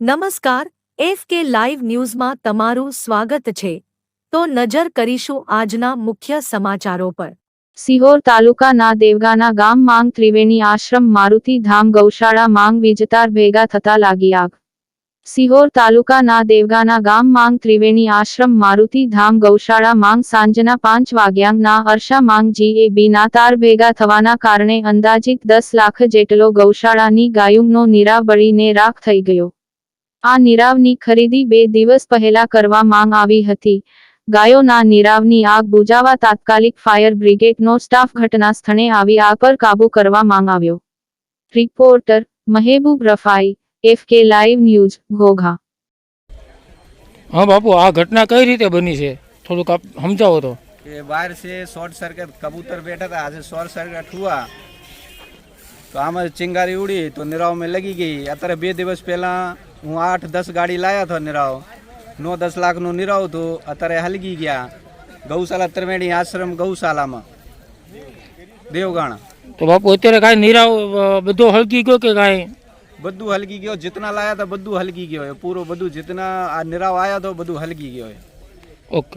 નમસ્કાર, એફ કે લાઈવ ન્યૂઝમાં તમારું સ્વાગત છે. તો નજર કરીશું આજના મુખ્ય સમાચારો પર. સિહોર તાલુકાના દેવગાના ગામ માંગ ત્રિવેણી આશ્રમ મારુતિ ધામ ગૌશાળા માંગ વીજતાર ભેગા થતા લાગી આગ. સિહોર તાલુકાના દેવગાના ગામ માંગ ત્રિવેણી આશ્રમ મારુતિ ધામ ગૌશાળા માંગ સાંજના પાંચ વાગ્યાના હર્ષા માંગ જીએબી ના તાર ભેગા થવાના કારણે અંદાજિત દસ લાખ જેટલો ગૌશાળાની ગાયુંનો નીરા બળીને રાખ થઈ ગયો. આ નીરાવની ખરીદી બે દિવસ પહેલા કરવા માંગ આવી હતી. ગાયોના નિરાવની આગ બુજાવા તાત્કાલિક ફાયર બ્રિગેડનો સ્ટાફ ઘટના સ્થળે આવી આગ પર કાબુ કરવા માંગ આવ્યો. Reporter Mehboob Rafai FK live news Ghogha. હા બાપુ આ ઘટના કઈ રીતે બની છે? થોડુંક આપ સમજાવો તો. કે બહાર છે શોર્ટ સર્કિટ કબૂતર બેઠા હતા. આજે શોર્ટ સર્કિટ હુઆ તો આમાં ચિંગારી ઉડી તો નિરાવમાં લગી ગઈ. અત્યારે બે દિવસ પહેલાં હું આઠ દસ ગાડી લાયા હતો નિરાવ નો દસ લાખનું નિરાવ હતું અત્યારે હલગી ગયા. ગૌશાલા ત્રિવેણી આશ્રમ ગૌશાલામાં. દેવગાણા. તો બાપુ અત્યારે કાંઈ નિરાવ બધો હલકી ગયો કે કાંઈ? બધું હલકી ગયો જીતના લાયા હતા બધું હલકી ગયો. પૂરો બધું જીતના આ નિરાવ આવ્યા તો બધું હલકી ગયો ઓકે.